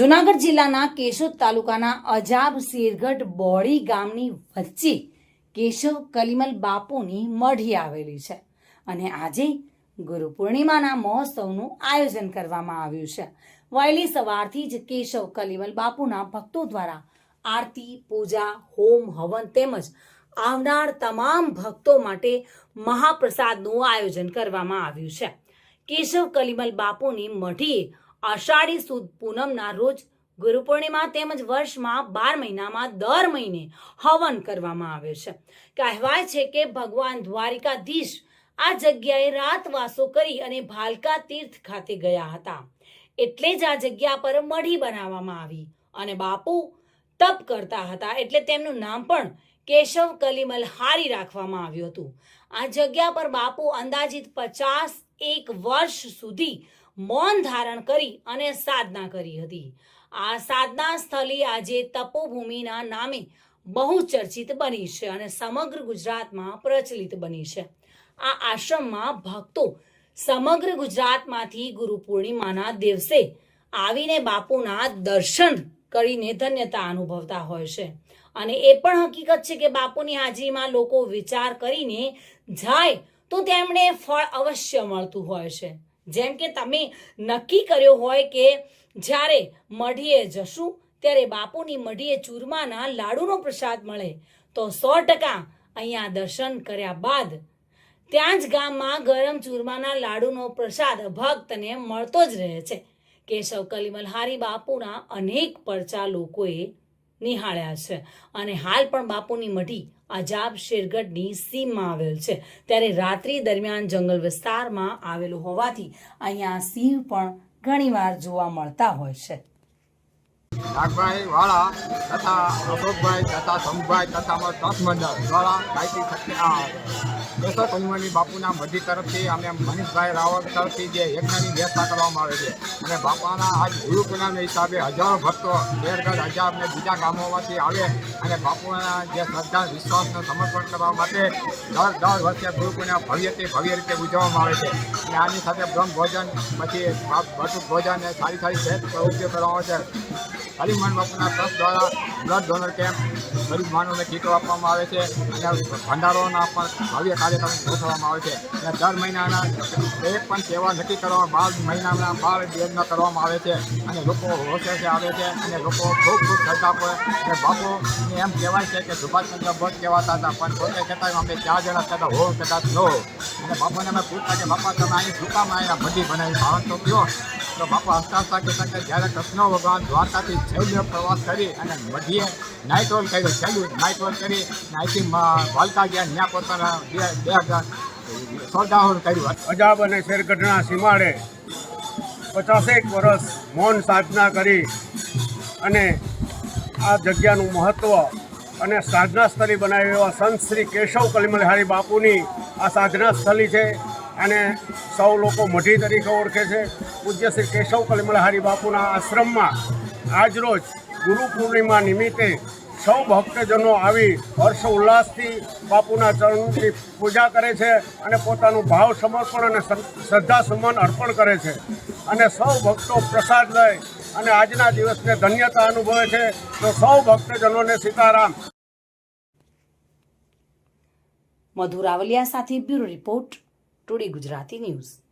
જુનાગઢ જિલ્લાના કેશોદ તાલુકાના અજાબ શેરગઢ બોડી ગામની વચ્ચે કેશવ કલિમલ બાપુની મઢી આવેલી છે અને આજે ગુરુ પૂર્ણિમાના મહોત્સવનું આયોજન કરવામાં આવ્યું છે. વહેલી સવારથી જ કેશવ કલિમલ બાપુના ભક્તો દ્વારા આરતી, પૂજા, હોમ, હવન તેમજ આવનાર તમામ ભક્તો માટે મહાપ્રસાદનું આયોજન કરવામાં આવ્યું છે. કેશવ કલિમલ બાપુની મઢીએ આષાઢી સુદ પૂનમના રોજ ગુરુ પૂર્ણિમા તેમજ વર્ષમાં બાર મહિનામાં દર મહિને હવન કરવામાં આવે છે. કહેવાય છે કે ભગવાન દ્વારિકાધીશ આ જગ્યાએ રાતવાસો કરી અને ભાલકા તીર્થ ખાતે ગયા હતા. એટલે જ આ જગ્યા પર મઢી બનાવવામાં આવી અને બાપુ તપ કરતા હતા એટલે તેમનું નામ પણ કેશવ કલિમલ હારી રાખવામાં આવ્યું હતું. આ જગ્યા પર બાપુ અંદાજિત પચાસ એક વર્ષ સુધી મૌન ધારણ કરી અને સાધના કરી હતી. આ સાધના સ્થળી આજે તપોભૂમિના નામે બહુ ચર્ચિત બની છે અને સમગ્ર ગુજરાતમાં પ્રચલિત બની છે. આ આશ્રમમાં ભક્તો સમગ્ર ગુજરાતમાંથી ગુરુ પૂર્ણિમાના દિવસે આવીને બાપુના દર્શન કરીને ધન્યતા અનુભવતા હોય છે. અને એ પણ હકીકત છે કે બાપુની હાજરીમાં લોકો વિચાર કરીને જાય તો તેમણે ફળ અવશ્ય મળતું હોય છે. જેમ કે તમે નક્કી કર્યો હોય કે જ્યારે મઢીએ જશું, ત્યારે બાપુની મઢીએ ચૂરમાના લાડુનો પ્રસાદ મળે, તો સો ટકા અહીંયા દર્શન કર્યા બાદ ત્યાં જ ગામમાં ગરમ ચૂરમાના લાડુનો પ્રસાદ ભક્તને મળતો જ રહે છે. કેશવ કલિમલહારી બાપુના અનેક પરચા લોકોએ નિહાળ્યા છે. અને હાલ પણ બાપુની મઢી અજાબ શેરગઢની સીમમાં આવેલ છે. ત્યારે રાત્રિ દરમિયાન જંગલ વિસ્તારમાં આવેલું હોવાથી અહીંયા સિંહ પણ ઘણીવાર જોવા મળતા હોય છે. નાગભાઈ વાળા તથા અશોકભાઈ તથા શંભુભાઈ તથા મંડળ દ્વારા આ કેશવ કલ્યાણી બાપુના મઢી તરફથી અમે મનીષભાઈ રાવળ તરફથી જે યજ્ઞની વ્યવસ્થા કરવામાં આવે છે. અને બાપાના આજ ગુરુ હિસાબે હજારો ભક્તો દેરગઢ હજાર અને બીજા ગામોમાંથી આવે અને બાપુના જે શ્રદ્ધા, વિશ્વાસને સમર્પણ કરવા માટે દર દર વર્ષે ગુરુ પૂનમ ભવ્યથી ભવ્ય રીતે ઉજવવામાં આવે છે. અને આની સાથે બ્રહ્મ ભોજન, પછી ભટુક ભોજન અને સારી સારી ભેટ ઉપયોગ કરવામાં આવે છે. હરિમન બાપુના ટ્રસ્ટ દ્વારા બ્લડ ડોનર કેમ્પ ગરીબ માનવને કીટો આપવામાં આવે છે. અને ભંડારોના પણ ભવ્ય કાર્યક્રમ ગોઠવવામાં આવે છે. અને દર મહિનાના એક પણ તહેવાર નક્કી કરવામાં બાર મહિનાના બાર યજ્ઞ કરવામાં આવે છે. અને લોકો હોશે આવે છે. અને લોકો ખૂબ ખૂબ શ્રદ્ધા પર અને બાપુને એમ કહેવાય છે કે સુભાષચંદ્ર બોઝ કહેવાતા હતા, પણ પોતે કહેતા અમે ચાર જણા કદાચ હો કદાચ ન અને બાપાને અમે પૂછતા કે બાપા, તમે અહીં દુકામાં અહીંયા બધી બનાવી ભાવ તો કયો? તો બાપા હસતા હસતા કહેતા કે જ્યારે કૃષ્ણ ભગવાન દ્વારકાથી છેલ્લો પ્રવાસ કરી અને મધ્યે નાઇટ રોલ કર્યો, છેલ્લું નાઇટ રોલ કરી નાઇટી વાલકા ગયા, ત્યાં પોતાના બે બે સોદાહોર કર્યું અજાબ અને શેરગઢના સીમાડે પચાસેક વર્ષ મૌન સાધના કરી અને આ જગ્યાનું મહત્ત્વ અને સાધના સ્થળી બનાવી એવા સંત શ્રી કેશવ કલિમલહારી બાપુની આ સાધના સ્થળી છે. અને સૌ લોકો મઢી તરીકે ઓળખે છે. પૂજ્ય શ્રી કેશવ કલિમલહારી બાપુના આશ્રમમાં આજરોજ ગુરુ પૂર્ણિમા નિમિત્તે સૌ ભક્તજનો આવી હર્ષ ઉલ્લાસથી બાપુના ચરણની પૂજા કરે છે અને પોતાનું ભાવ સમર્પણ અને શ્રદ્ધા સુમન અર્પણ કરે છે. અને સૌ ભક્તો પ્રસાદ લઈ અને આજના દિવસને ધન્યતા અનુભવે છે. તો સૌ ભક્તજનોને સીતારામ. મધુરાવલિયા સાથે bureau report. Today Gujarati news.